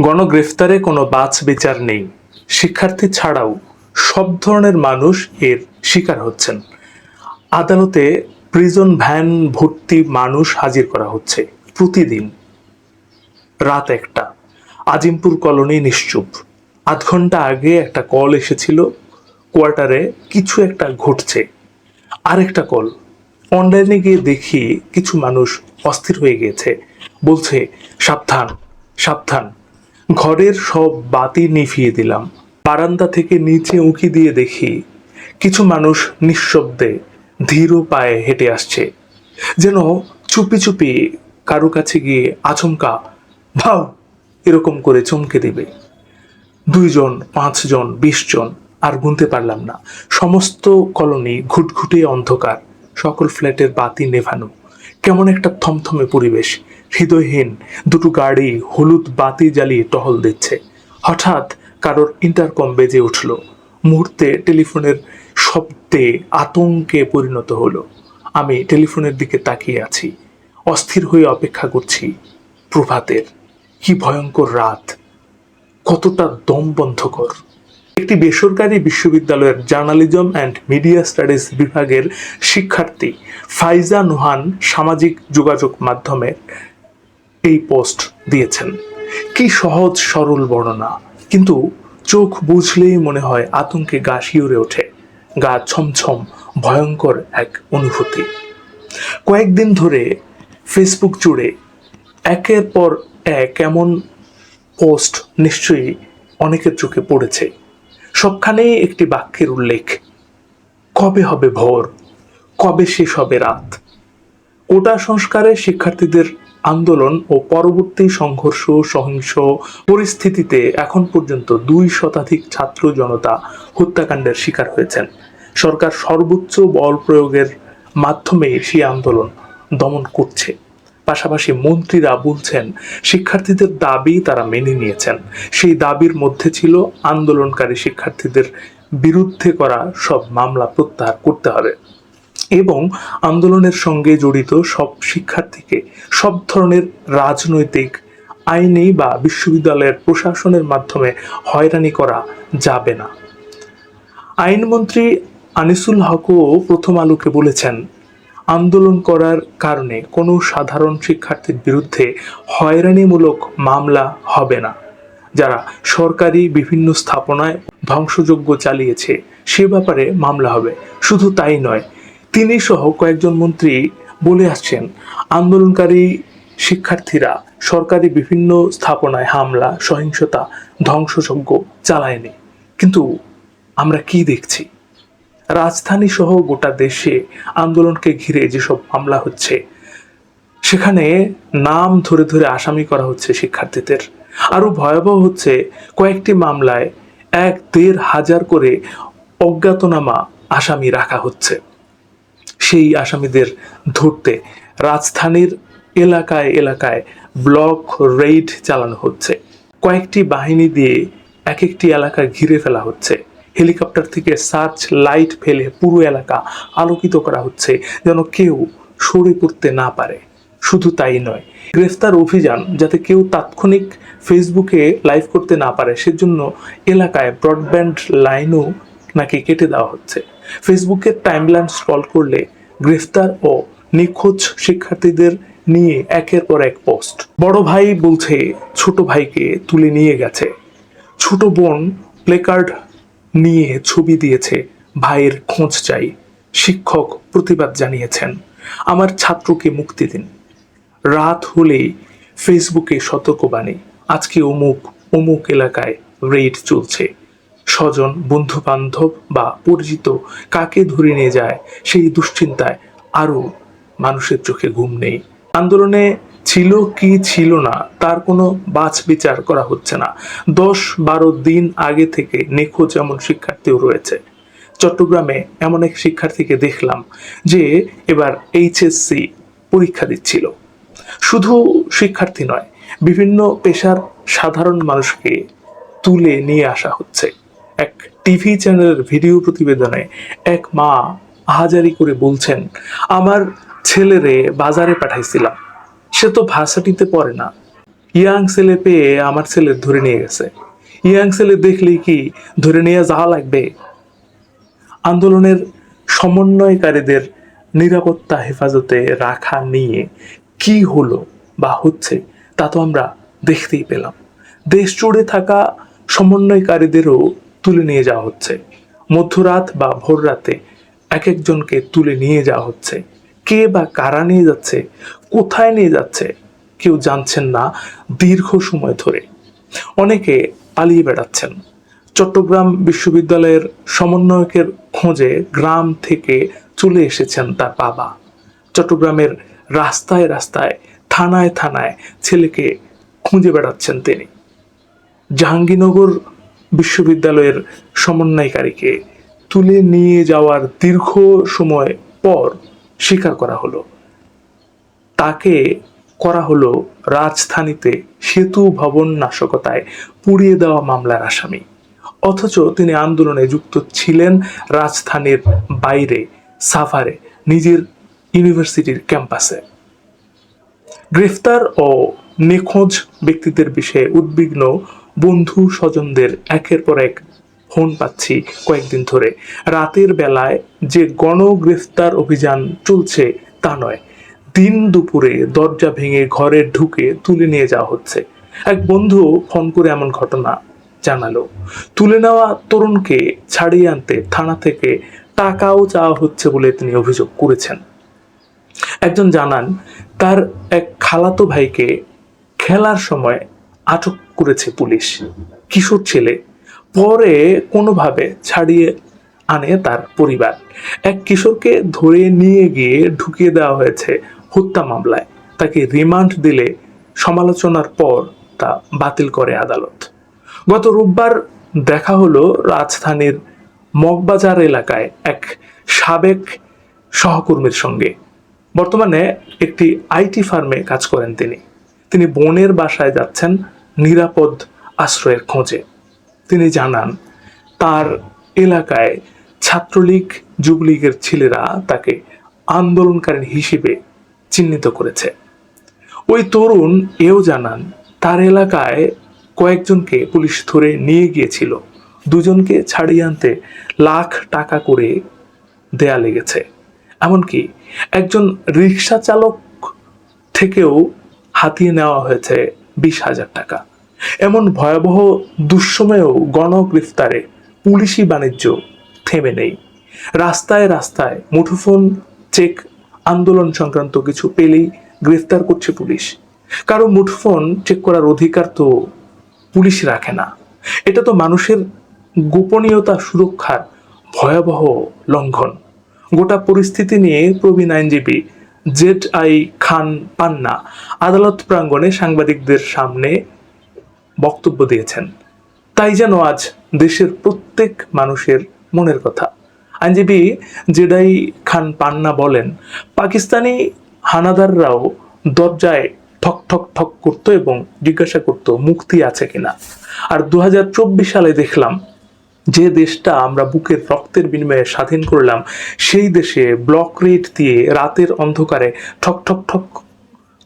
গণগ্রেফতারে কোনো বাছ বিচার নেই। শিক্ষার্থী ছাড়াও সব ধরনের মানুষ এর শিকার হচ্ছেন। আদালতে প্রিজন ভ্যান ভর্তি মানুষ হাজির করা হচ্ছে প্রতিদিন। রাত একটা। আজিমপুর কলোনি নিশ্চুপ। আধ ঘণ্টা আগে একটা কল এসেছিল, কোয়ার্টারে কিছু একটা ঘটছে। আরেকটা কল। অনলাইনে গিয়ে দেখি কিছু মানুষ অস্থির হয়ে গিয়েছে। বলছে, সাবধান সাবধান। ঘরের সব বাতি নিভিয়ে দিলাম। বারান্দা থেকে নিচে উঁকি দিয়ে দেখি, কিছু মানুষ নিঃশব্দে ধীর পায়ে হেঁটে আসছে। যেন চুপি চুপি কারও কাছে গিয়ে আচমকা, ভাও, এরকম করে চমকে দেবে। দুইজন, পাঁচজন বিশ জন আর গুনতে পারলাম না। সমস্ত কলোনি ঘুটঘুটে অন্ধকার, সকল ফ্ল্যাটের বাতি নেভানো। কেমন একটা থমথমে পরিবেশ, হৃদয়হীন, দুটো গাড়ি হলুদ বাতি জ্বালিয়ে টহল দিচ্ছে। হঠাৎ কারোর ইন্টারকম বেজে উঠল। মুহূর্তে টেলিফোনের শব্দে আতঙ্কে পরিণত হলো। আমি টেলিফোনের দিকে তাকিয়ে আছি। অস্থির হয়ে অপেক্ষা করছি প্রভাতের। কি ভয়ঙ্কর রাত। কতটা দম বন্ধকর একটি বেসরকারি বিশ্ববিদ্যালয়ের জার্নালিজম অ্যান্ড মিডিয়া স্টাডিজ বিভাগের শিক্ষার্থী ফাইজা নুহান সামাজিক যোগাযোগ মাধ্যমে এই পোস্ট দিয়েছেন। কি সহজ, সরল বর্ণনা, কিন্তু চোখ বুঝলেই মনে হয় আতঙ্কে গা শিউরে ওঠে, গা ছমছম, ভয়ঙ্কর এক অনুভূতি। কয়েকদিন ধরে ফেসবুক জুড়ে একের পর এক এমন পোস্ট নিশ্চয়ই অনেকের চোখে পড়েছে। সবখানেই একটি বাক্যের উল্লেখ। কবে হবে ভোর? কবে শেষ হবে রাত? কোটা সংস্কারে শিক্ষার্থীদের আন্দোলন ও পরবর্তী সংঘর্ষ, সহিংস পরিস্থিতিতে এখন পর্যন্ত দুই শতাধিক ছাত্র জনতা হত্যাকাণ্ডের শিকার হয়েছেন। সরকার সর্বোচ্চ বল প্রয়োগের মাধ্যমে সেই আন্দোলন দমন করছে। পাশাপাশি মন্ত্রীরা বলছেন, শিক্ষার্থীদের দাবি তারা মেনে নিয়েছেন। সেই দাবির মধ্যে ছিল আন্দোলনকারী শিক্ষার্থীদের বিরুদ্ধে করা সব মামলা প্রত্যাহার করতে হবে। এবং আন্দোলনের সঙ্গে জড়িত সব শিক্ষার্থীকে সব ধরনের রাজনৈতিক আইনি বা বিশ্ববিদ্যালয়ের প্রশাসনের মাধ্যমে হয়রানি করা যাবে না। আইনমন্ত্রী আনিসুল হকও প্রথম আলোকে বলেছেন আন্দোলন করার কারণে কোনো সাধারণ শিক্ষার্থীর বিরুদ্ধে হয়রানিমূলক মামলা হবে না, যারা সরকারি বিভিন্ন স্থাপনায় ধ্বংসযজ্ঞ চালিয়েছে। সে ব্যাপারে মামলা হবে। শুধু তাই নয় তিনি সহ কয়েকজন মন্ত্রী বলে আসছেন, আন্দোলনকারী শিক্ষার্থীরা সরকারি বিভিন্ন স্থাপনায় হামলা, সহিংসতা, ধ্বংসযজ্ঞ চালায়নি। কিন্তু আমরা কি দেখছি? রাজধানী সহ গোটা দেশে আন্দোলনকে ঘিরে যেসব মামলা হচ্ছে, সেখানে নাম ধরে ধরে আসামি করা হচ্ছে শিক্ষার্থীদের। আরও ভয়াবহ হচ্ছে কয়েকটি মামলায় এক দেড় হাজার করে অজ্ঞাতনামা আসামি রাখা হচ্ছে। সেই আসামিদের ধরতে রাজধানীর এলাকায় এলাকায় ব্লক রেইড চালানো হচ্ছে। কয়েকটি বাহিনী দিয়ে এক একটি এলাকা ঘিরে ফেলা হচ্ছে। হেলিকপ্টার থেকে সার্চ লাইট ফেলে পুরো এলাকা আলোকিত করা হচ্ছে, যেন কেউ সরে পড়তে না পারে। শুধু তাই নয়, গ্রেফতার অভিযান যাতে কেউ তাৎক্ষণিক ফেসবুকে লাইভ করতে না পারে, সেজন্য এলাকায় ব্রডব্যান্ড লাইনও নাকি কেটে দেওয়া হচ্ছে। ফেসবুকের টাইমলাইন স্ক্রল করলে গ্রেফতার ও নিখোঁজ শিক্ষার্থীদের নিয়ে একের পর এক পোস্ট। বড় ভাই বলছে, ছোট ভাইকে তুলে নিয়ে গেছে। ছোট বোন প্লেকার্ড নিয়ে ছবি দিয়েছে। ভাইয়ের খোঁজ চাই, শিক্ষক প্রতিবাদ জানিয়েছেন। আমার ছাত্রকে মুক্তি দিন। রাত হলেই ফেসবুকে সতর্কবাণী। আজকে অমুক অমুক এলাকায় রেড চলছে। স্বজন বন্ধু বান্ধব বা পরিচিত কাকে ধরে নিয়ে যায় সেই দুশ্চিন্তায় আরও মানুষের চোখে ঘুম নেই। আন্দোলনে ছিল কি ছিল না, তার কোনো বাছ বিচার করা হচ্ছে না। দশ বারো দিন আগে থেকে নিখোঁজ এমন শিক্ষার্থীও রয়েছে। চট্টগ্রামে এমন এক শিক্ষার্থীকে দেখলাম যে এবার এইচএসসি পরীক্ষা দিচ্ছিল। শুধু শিক্ষার্থী নয়, বিভিন্ন পেশার সাধারণ মানুষকে তুলে নিয়ে আসা হচ্ছে। এক টিভি চ্যানেলের ভিডিও প্রতিবেদনে এক মা আহাজারি করে বলছেন, আমার ছেলেরে বাজারে পাঠাইছিলাম। সে তো ভাষাটিতে পড়ে না। ইয়াং ছেলে পেয়ে আমার ছেলে ধরে নিয়ে গেছে। ইয়াং ছেলে দেখলে কি ধরে নিয়ে যাওয়া লাগবে? আন্দোলনের সমন্বয়কারীদের নিরাপত্তা হেফাজতে রাখা নিয়ে কি হলো বা হচ্ছে, তা তো আমরা দেখতেই পেলাম। দেশ জুড়ে থাকা সমন্বয়কারীদেরও তুলে নিয়ে যাওয়া হচ্ছে। মধ্যরাত বা ভোর রাতে এক একজনকে তুলে নিয়ে যাওয়া হচ্ছে। কে বা কারা নিয়ে যাচ্ছে, কোথায় নিয়ে যাচ্ছে, কেউ জানছেন না দীর্ঘ সময় ধরে। অনেকে পালিয়ে বেড়াচ্ছেন। চট্টগ্রাম বিশ্ববিদ্যালয়ের সমন্বয়কের খোঁজে গ্রাম থেকে চলে এসেছেন তার বাবা। চট্টগ্রামের রাস্তায় রাস্তায়, থানায় থানায় ছেলেকে খুঁজে বেড়াচ্ছেন তিনি। জাহাঙ্গীরনগর বিশ্ববিদ্যালয়ের সমন্বয়কারীকে তুলে নিয়ে যাওয়ার দীর্ঘ সময় পর স্বীকার করা হলো। তাকে করা হলো রাজধানীতে সেতু ভবন নাশকতায় পুড়িয়ে দেওয়া মামলার আসামি। অথচ তিনি আন্দোলনে যুক্ত ছিলেন রাজধানীর বাইরে সাফারে নিজের ইউনিভার্সিটির ক্যাম্পাসে। গ্রেফতার ও নিখোঁজ ব্যক্তিদের বিষয়ে উদ্বিগ্ন বন্ধু স্বজনদের একের পর এক ফোন পাচ্ছি কয়েকদিন ধরে। রাতের বেলায় যে গণগ্রেফতার অভিযান চলছে তা নয়। দিন দুপুরে দরজা ভেঙে ঘরে ঢুকে তুলে নিয়ে যাওয়া হচ্ছে। এক বন্ধু ফোন করে এমন ঘটনা জানালো। তুলে নেওয়া তরুণকে ছাড়িয়ে আনতে থানা থেকে টাকাও চাওয়া হচ্ছে বলে তিনি অভিযোগ করেছেন। একজন জানান, তার এক খালাতো ভাইকে খেলার সময় আটক করেছে পুলিশ। কিশোর ছেলে পরে কোনোভাবে ছাড়িয়ে আনে তার পরিবার। এক কিশোরকে ধরে নিয়ে গিয়ে ঢুকিয়ে দেওয়া হয়েছে হত্যা মামলায়। তাকে রিমান্ড দিলে সমালোচনার পর তা বাতিল করে আদালত। গত রোববার দেখা হলো রাজধানীর মগবাজার এলাকায় এক সাবেক সহকর্মীর সঙ্গে। বর্তমানে একটি আইটি ফার্মে কাজ করেন তিনি। তিনি বোনের বাসায় যাচ্ছেন নিরাপদ আশ্রয়ের খোঁজে। তিনি জানান, তার এলাকায় ছাত্রলীগ, যুবলীগের ছেলেরা তাকে আন্দোলনকারী হিসেবে চিহ্নিত করেছে। ওই তরুণ এও জানান, তার এলাকায় কয়েকজনকে পুলিশ ধরে নিয়ে গিয়েছিল। দুজনকে ছাড়িয়ে আনতে লাখ টাকা করে দেয়া লেগেছে। এমনকি একজন রিক্সা চালক থেকেও হাতিয়ে নেওয়া হয়েছে বিশ হাজার টাকা। এমন ভয়াবহ দুঃসময়েও গণগ্রেফতারে পুলিশি বাণিজ্য থেমে নেই। রাস্তায় রাস্তায় মুঠোফোন, চেক, আন্দোলন সংক্রান্ত কিছু পেলেই গ্রেফতার করছে পুলিশ। কারও মুঠোফোন চেক করার অধিকার তো পুলিশ রাখে না। এটা তো মানুষের গোপনীয়তা সুরক্ষার ভয়াবহ লঙ্ঘন। গোটা পরিস্থিতি নিয়ে প্রবীণ আইনজীবী জেড আই খান পান্না আদালত প্রাঙ্গণে সাংবাদিকদের সামনে বক্তব্য দিয়েছেন। তাই যেন আজ দেশের প্রত্যেক মানুষের মনের কথা। আইনজীবী জেডাই খান পান্না বলেন, পাকিস্তানি হানাদাররাও দরজায় ঠক ঠক ঠক করতো এবং জিজ্ঞাসা করতো, মুক্তি আছে কিনা? আর দু হাজার চব্বিশ সালে দেখলাম, যে দেশটা আমরা বুকের রক্তের বিনিময়ে স্বাধীন করলাম, সেই দেশে ব্লক রেট দিয়ে রাতের অন্ধকারে ঠক ঠক ঠক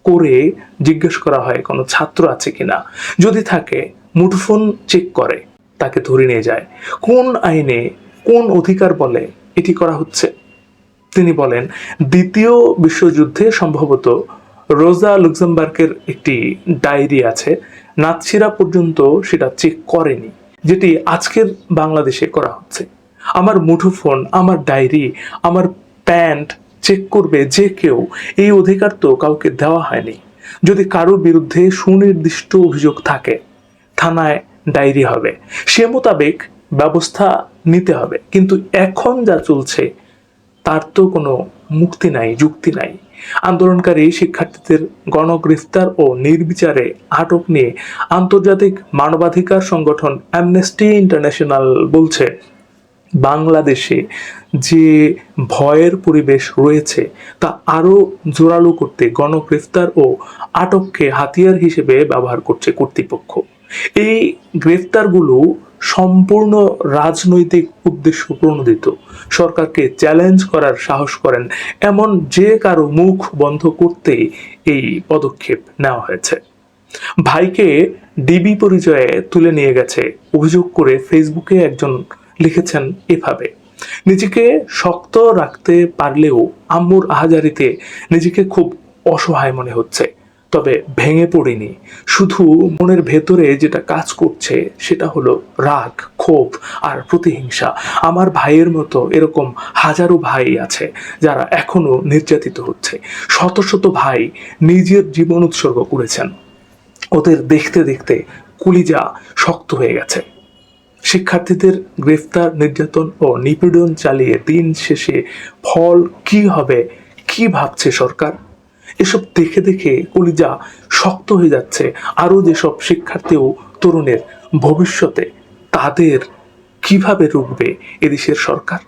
করে জিজ্ঞেস করা হয়, কোনো ছাত্র আছে কিনা? যদি থাকে, মুঠোফোন চেক করে, তাকে ধরে নিয়ে যায়। কোন আইনে কোন অধিকার বলে এটি করা হচ্ছে? তিনি বলেন, দ্বিতীয় বিশ্বযুদ্ধে সম্ভবত রোজা লুক্সেমবার্গের একটি ডায়েরি আছে, নাৎসিরা পর্যন্ত সেটা চেক করেনি, যেটি আজকের বাংলাদেশে করা হচ্ছে। আমার মুঠোফোন, আমার ডায়েরি, আমার প্যান্ট চেক করবে যে কেউ এই অধিকার তো কাউকে দেওয়া হয়নি। যদি কারও বিরুদ্ধে সুনির্দিষ্ট অভিযোগ থাকে, থানায় ডায়েরি হবে। সে মোতাবেক ব্যবস্থা নিতে হবে। কিন্তু এখন যা চলছে, তার তো কোনো মুক্তি নাই, যুক্তি নাই। আন্দোলনকারী শিক্ষার্থীদের গণগ্রেফতার ও নির্বিচারে আটক নিয়ে আন্তর্জাতিক মানবাধিকার সংগঠন অ্যামনেস্টি ইন্টারন্যাশনাল বলছে বাংলাদেশে যে ভয়ের পরিবেশ রয়েছে, তা আরও জোরালো করতে গণগ্রেফতার ও আটককে হাতিয়ার হিসেবে ব্যবহার করছে কর্তৃপক্ষ। এই গ্রেফতারগুলো সম্পূর্ণ রাজনৈতিক উদ্দেশ্য প্রণোদিত। সরকারকে চ্যালেঞ্জ করার সাহস করেন এমন যে কারও মুখ বন্ধ করতেই এই পদক্ষেপ নেওয়া হয়েছে। ভাইকে ডিবি পরিচয়ে তুলে নিয়ে গেছে। অভিযোগ করে ফেসবুকে একজন লিখেছেন এভাবে, নিজেকে শক্ত রাখতে পারলেও আম্মুর আহাজারিতে নিজেকে খুব অসহায় মনে হচ্ছে। তবে ভেঙে পড়িনি। শুধু মনের ভেতরে যেটা কাজ করছে সেটা হলো রাগ, ক্ষোভ আর প্রতিহিংসা। আমার ভাইয়ের মতো এরকম হাজারো ভাই আছে যারা এখনও নির্যাতিত হচ্ছে। শত শত ভাই নিজের জীবন উৎসর্গ করেছেন। ওদের দেখতে দেখতে কুলিজা শক্ত হয়ে গেছে। শিক্ষার্থীদের গ্রেফতার, নির্যাতন ও নিপীড়ন চালিয়ে দিন শেষে ফল কি হবে? কি ভাবছে সরকার? এসব দেখে দেখে কলিজা শক্ত হয়ে যাচ্ছে। আরও যেসব শিক্ষার্থী ও তরুণের ভবিষ্যতে তাদের কীভাবে রুখবে এদেশের সরকার?